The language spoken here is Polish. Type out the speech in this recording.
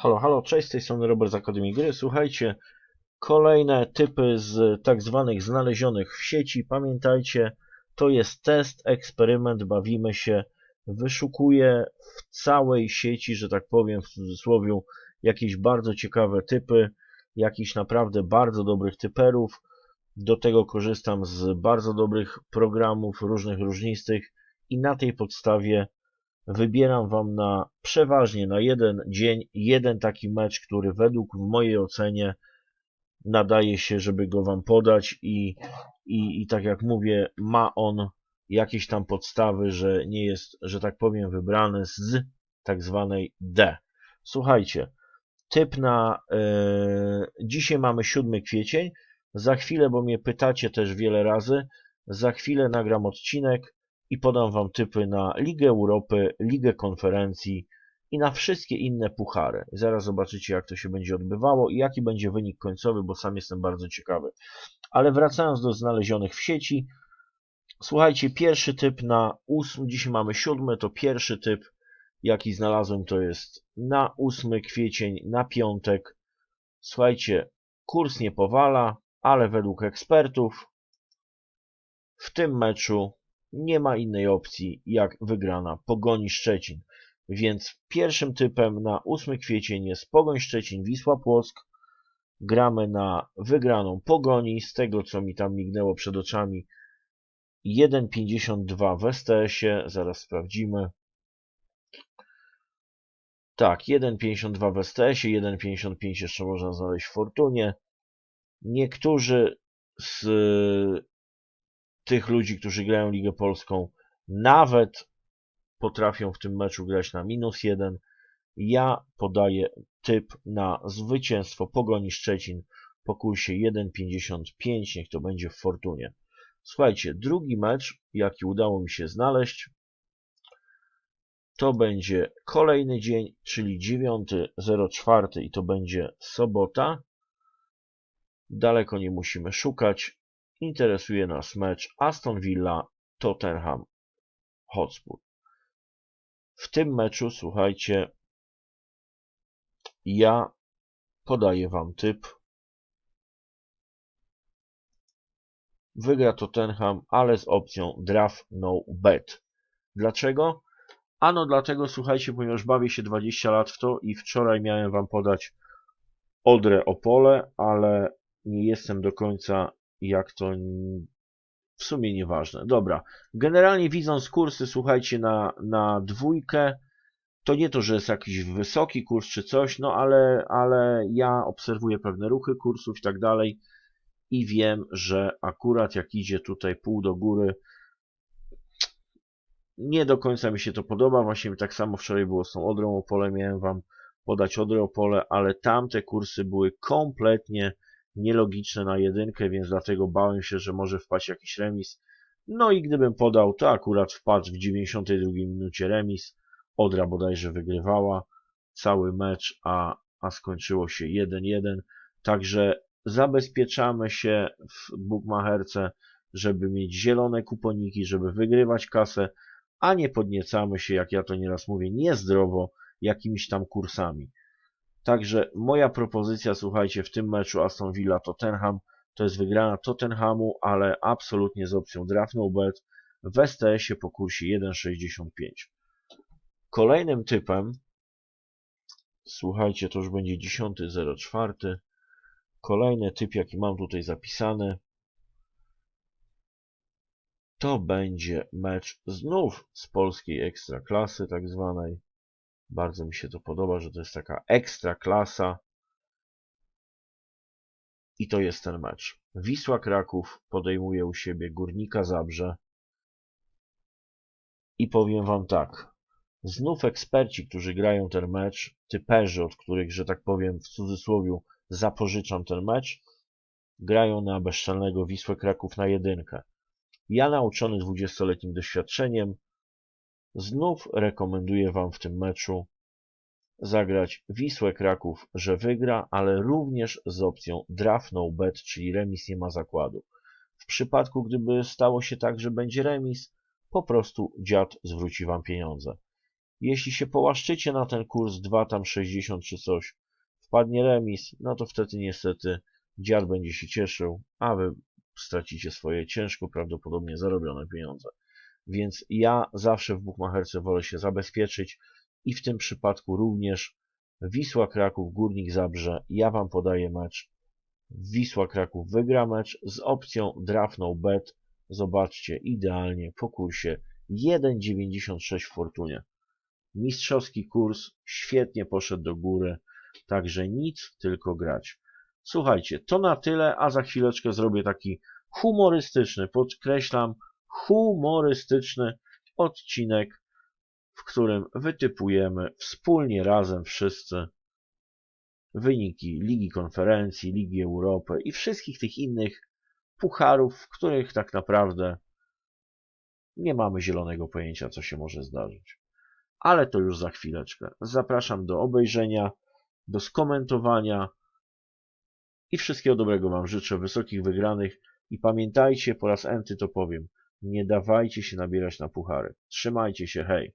Halo, halo, cześć, z tej strony Robert z Akademii Gry. Słuchajcie, kolejne typy z tak zwanych znalezionych w sieci. Pamiętajcie, to jest test, eksperyment, bawimy się. Wyszukuję w całej sieci, że tak powiem w cudzysłowie, jakieś bardzo ciekawe typy, jakichś naprawdę bardzo dobrych typerów. Do tego korzystam z bardzo dobrych programów, różnych różnistych i na tej podstawie wybieram Wam na przeważnie na jeden dzień jeden taki mecz, który według w mojej ocenie nadaje się, żeby go Wam podać i, i, i tak jak mówię, ma on jakieś tam podstawy, że nie jest, że tak powiem, wybrany z tak zwanej D. Słuchajcie, typ na yy, dzisiaj mamy 7 kwiecień. Za chwilę, bo mnie pytacie też wiele razy, za chwilę nagram odcinek i podam Wam typy na Ligę Europy, Ligę Konferencji i na wszystkie inne puchary. Zaraz zobaczycie, jak to się będzie odbywało i jaki będzie wynik końcowy, bo sam jestem bardzo ciekawy. Ale wracając do znalezionych w sieci, słuchajcie, pierwszy typ na 8, dzisiaj mamy 7, to pierwszy typ, jaki znalazłem, to jest na 8 kwiecień, na piątek. Słuchajcie, kurs nie powala, ale według ekspertów w tym meczu nie ma innej opcji jak wygrana Pogoni Szczecin. Więc pierwszym typem na 8 kwiecień jest Pogoń Szczecin Wisła Płock. Gramy na wygraną Pogoni. Z tego co mi tam mignęło przed oczami 1,52 w STS-ie. Zaraz sprawdzimy. Tak, 1,52 w STS-ie, 1,55 jeszcze można znaleźć w Fortunie. Niektórzy z tych ludzi, którzy grają Ligę Polską, nawet potrafią w tym meczu grać na minus jeden. Ja podaję typ na zwycięstwo Pogoni Szczecin po kursie 1,55, niech to będzie w Fortunie. Słuchajcie, drugi mecz, jaki udało mi się znaleźć, to będzie kolejny dzień, czyli 9.04 i to będzie sobota. Daleko nie musimy szukać. Interesuje nas mecz Aston Villa Tottenham Hotspur. W tym meczu, słuchajcie, ja podaję Wam typ. Wygra Tottenham, ale z opcją draft no bet. Dlaczego? Ano dlatego, słuchajcie, ponieważ bawię się 20 lat w to i wczoraj miałem Wam podać Odrę Opole, ale nie jestem do końca jak to w sumie nieważne. Dobra, generalnie widząc kursy, słuchajcie, na, na dwójkę, to nie to, że jest jakiś wysoki kurs czy coś, no ale, ale ja obserwuję pewne ruchy kursów i tak dalej i wiem, że akurat jak idzie tutaj pół do góry, nie do końca mi się to podoba. Właśnie tak samo wczoraj było z tą Odrą Opole, miałem Wam podać Odrę Opole, ale tamte kursy były kompletnie nielogiczne na jedynkę, więc dlatego bałem się, że może wpaść jakiś remis. No i gdybym podał, to akurat wpadł w 92 minucie remis. Odra bodajże wygrywała cały mecz, a, a skończyło się 1-1. Także zabezpieczamy się w bookmacherce, żeby mieć zielone kuponiki, żeby wygrywać kasę, a nie podniecamy się, jak ja to nieraz mówię, niezdrowo jakimiś tam kursami. Także moja propozycja, słuchajcie, w tym meczu Aston Villa Tottenham to jest wygrana Tottenhamu, ale absolutnie z opcją draft no bet w STS-ie po kursie 1,65. Kolejnym typem, słuchajcie, to już będzie 10.04. Kolejny typ, jaki mam tutaj zapisany, to będzie mecz znów z polskiej ekstraklasy, tak zwanej. Bardzo mi się to podoba, że to jest taka ekstra klasa. I to jest ten mecz. Wisła Kraków podejmuje u siebie Górnika Zabrze. I powiem wam tak. Znów eksperci, którzy grają ten mecz, typerzy, od których, że tak powiem, w cudzysłowie zapożyczam ten mecz, grają na bezczelnego Wisłę Kraków na jedynkę. Ja nauczony 20-letnim doświadczeniem, Znów rekomenduję Wam w tym meczu zagrać Wisłę Kraków, że wygra, ale również z opcją draft no bet, czyli remis nie ma zakładu. W przypadku, gdyby stało się tak, że będzie remis, po prostu dziad zwróci Wam pieniądze. Jeśli się połaszczycie na ten kurs 2 tam 60 czy coś, wpadnie remis, no to wtedy niestety dziad będzie się cieszył, a wy stracicie swoje ciężko prawdopodobnie zarobione pieniądze. Więc ja zawsze w Bukmacherce wolę się zabezpieczyć i w tym przypadku również Wisła Kraków, Górnik Zabrze, ja Wam podaję mecz. Wisła Kraków wygra mecz z opcją draft no bet. Zobaczcie, idealnie po kursie 1,96 w Fortunie. Mistrzowski kurs, świetnie poszedł do góry, także nic, tylko grać. Słuchajcie, to na tyle, a za chwileczkę zrobię taki humorystyczny, podkreślam, humorystyczny odcinek, w którym wytypujemy wspólnie razem wszyscy wyniki Ligi Konferencji, Ligi Europy i wszystkich tych innych pucharów, w których tak naprawdę nie mamy zielonego pojęcia, co się może zdarzyć. Ale to już za chwileczkę. Zapraszam do obejrzenia, do skomentowania i wszystkiego dobrego Wam życzę, wysokich wygranych i pamiętajcie, po raz enty to powiem, nie dawajcie się nabierać na puchary. Trzymajcie się, hej!